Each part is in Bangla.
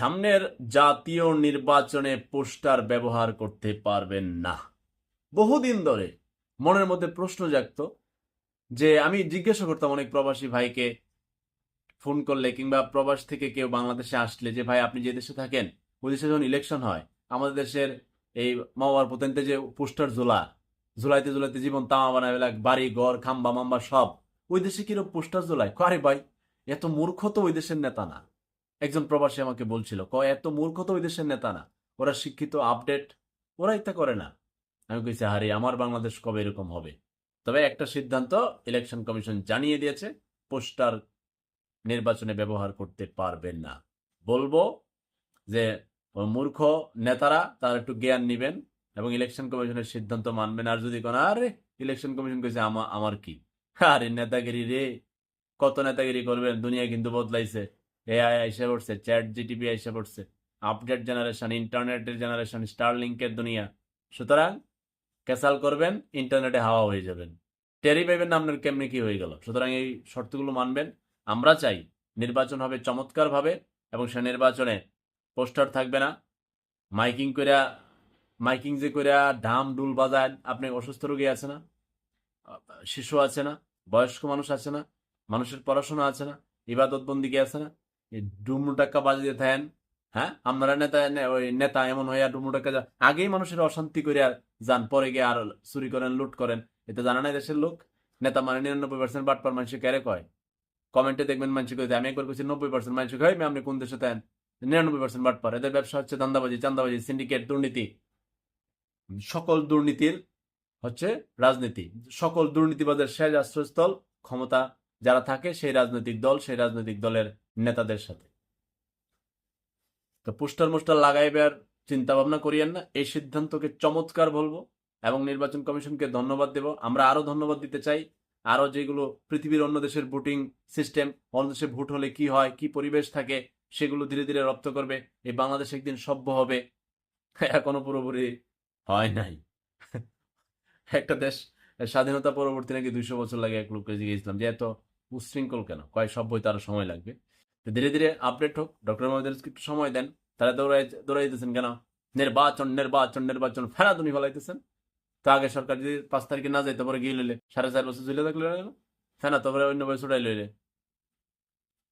সামনের জাতীয় নির্বাচনে পোস্টার ব্যবহার করতে পারবেন না। বহুদিন ধরে মনের মধ্যে প্রশ্ন জাগতো যে, আমি জিজ্ঞাসা করতাম অনেক প্রবাসী ভাইকে, ফোন করলে কিংবা প্রবাস থেকে কেউ বাংলাদেশে আসলে যে, ভাই, আপনি যে দেশে থাকেন, ওই দেশে যখন ইলেকশন হয়, আমাদের দেশের এই মাওয়ার পতেন্তে যে পোস্টার জোলা ঝুলাইতে ঝুলাইতে জীবন তামা বানায় লাগ বাড়ি, ঘর, খাম্বা, মাম্বা সব, ওই দেশে কীরকম পোস্টার জোলায় আরে ভাই, এত মূর্খ তো ওই দেশের নেতা না। একজন প্রবাসী আমাকে বলছিল, ক, এত মূর্খ তো ওই দেশের নেতা না। ওরা শিক্ষিত আপডেট ওরা ইত্যা করে না। আমি কইছি হারি আমার বাংলাদেশ কবে এরকম হবে? তবে একটা সিদ্ধান্ত ইলেকশন কমিশন জানিয়ে দিয়েছে, পোস্টার নির্বাচনে ব্যবহার করতে পারবেন না। বলব যে, মূর্খ নেতারা, তার একটু জ্ঞান নিবেন এবং ইলেকশন কমিশনের সিদ্ধান্ত মানবেন। আর যদি কোন, আরে ইলেকশন কমিশন কইছে, আমা, আমার কি? আরে, নেতাগিরি রে, কত নেতাগিরি করবেন? দুনিয়া কিন্তু বদলাইছে। এআই আইসা পড়ছে চ্যাট জিটিপি আইসা পড়ছে আপডেট জেনারেশন ইন্টারনেটের জেনারেশন স্টারলিংকের দুনিয়া। সুতরাং ক্যাসাল করবেন ইন্টারনেটে হাওয়া হয়ে যাবেন। টেরি পাইবেন আপনার কেমনি কি হয়ে গেল। সুতরাং এই শর্তগুলো মানবেন। আমরা চাই নির্বাচন হবে চমৎকারভাবে এবং সে নির্বাচনে পোস্টার থাকবে না। মাইকিং কইরা, মাইকিং যে কইরা ঢাম ডুল বাজায়, আপনি অসুস্থ রোগী আছে না? শিশু আছে না? বয়স্ক মানুষ আছে না? মানুষের পড়াশোনা আছে না? ইবাদত বন্দিকে আছে না? ডুমরু টাকা বাজিয়ে থাকেন হ্যাঁ? আমরা নেতা ওই নেতা এমন হইয়া ডুমরু টাকা যা- আগেই মানুষের অশান্তি করে আর যান পরে গিয়ে আর চুরি করেন লুট করেন। এটা জানা নাই দেশের লোক? নেতা মানে নিরানব্বই পার্সেন্ট বাটপার মানুষ কেড়ে কয়? কমেন্টে দেখবেন মানুষ কইতে আমি একবার কইছি নব্বই পার্সেন্ট মানুষ কয় "মে, আপনি কোন দেশে দেন? নিরানব্বই পার্সেন্ট বাটপার। এদের ব্যবসা হচ্ছে দান্দাবাজি চান্দাবাজি সিন্ডিকেট দুর্নীতি। সকল দুর্নীতির হচ্ছে রাজনীতি। সকল দুর্নীতিবাদের শেষ আশ্রয়স্থল ক্ষমতা যারা থাকে সেই রাজনৈতিক দল সেই রাজনৈতিক দলের নেতাদের সাথে। তো পোস্টার মোস্টার লাগাইবার চিন্তা ভাবনা করিয়েন না। এই সিদ্ধান্তকে চমৎকার বলব এবং নির্বাচন কমিশনকে ধন্যবাদ দেব। আমরা আরও ধন্যবাদ দিতে চাই। আরও যেগুলো পৃথিবীর অন্য দেশের ভোটিং সিস্টেম, অন্য দেশে ভোট হলে কি হয়, কি পরিবেশ থাকে, সেগুলো ধীরে ধীরে রপ্ত করবে। এই বাংলাদেশ একদিন সভ্য হবে। এখনও পুরোপুরি হয় নাই। একটা দেশ স্বাধীনতা পরবর্তী নাকি দুইশো বছর লাগে এক লোককে জিজ্ঞেসলাম যে, এত উশৃঙ্খল কেন? কয় সভ্য হইতে আরও সময় লাগবে? ধীরে ধীরে আপডেট হোক ডক্টর মোহাম্মদ একটু সময় দেন তারা দৌড়াই দৌড়াই দিতেছেন কেন? নির্বাচন নির্বাচন নির্বাচন ফেরা দুনি ফেলাইতেছেন। তো আগে সরকার যদি পাঁচ তারিখে না যাইতে, পারে গিয়ে লইলে, সাড়ে চার বছর ঝুলে থাকলে গেল। ফেনা, তারপরে অন্য বয়স উঠাই লইলে।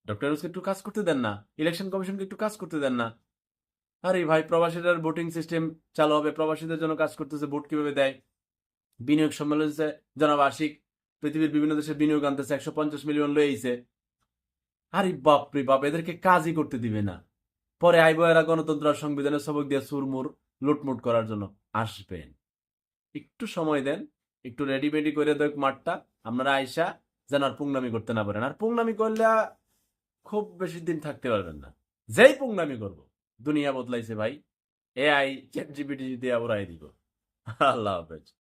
ডক্টর ইউনুসকে একটু কাজ করতে দেন না ইলেকশন কমিশনকে একটু কাজ করতে দেন না। আরে ভাই, প্রবাসীদের ভোটিং সিস্টেম চালু হবে, প্রবাসীদের জন্য কাজ করতেছে ভোট কীভাবে দেয়? বিনিয়োগ সম্মেলন হচ্ছে জনাব পৃথিবীর বিভিন্ন দেশে বিনিয়োগ আনতেছে, একশো পঞ্চাশ মিলিয়ন লইছে আরে বাপ রে বাপ, এদেরকে কাজই করতে দিবে না। পরে আইব এরা গণতন্ত্র আর সংবিধানের সবক দিয়ে সুরমুর, লুটমুট করার জন্য আসবেন। একটু সময় দেন, একটু রেডি মেডি করে দেখ মাঠটা, আপনারা আইসা যেন আর পুংনামি করতে না পারেন। আর পুংনামি করলে খুব বেশি দিন থাকতে পারবেন না। যেই পুংনামি করব, দুনিয়া বদলাইছে ভাই। এআই চ্যাট জিপিটি দিয়ে আবার আই দিব। আল্লাহ হাফেজ।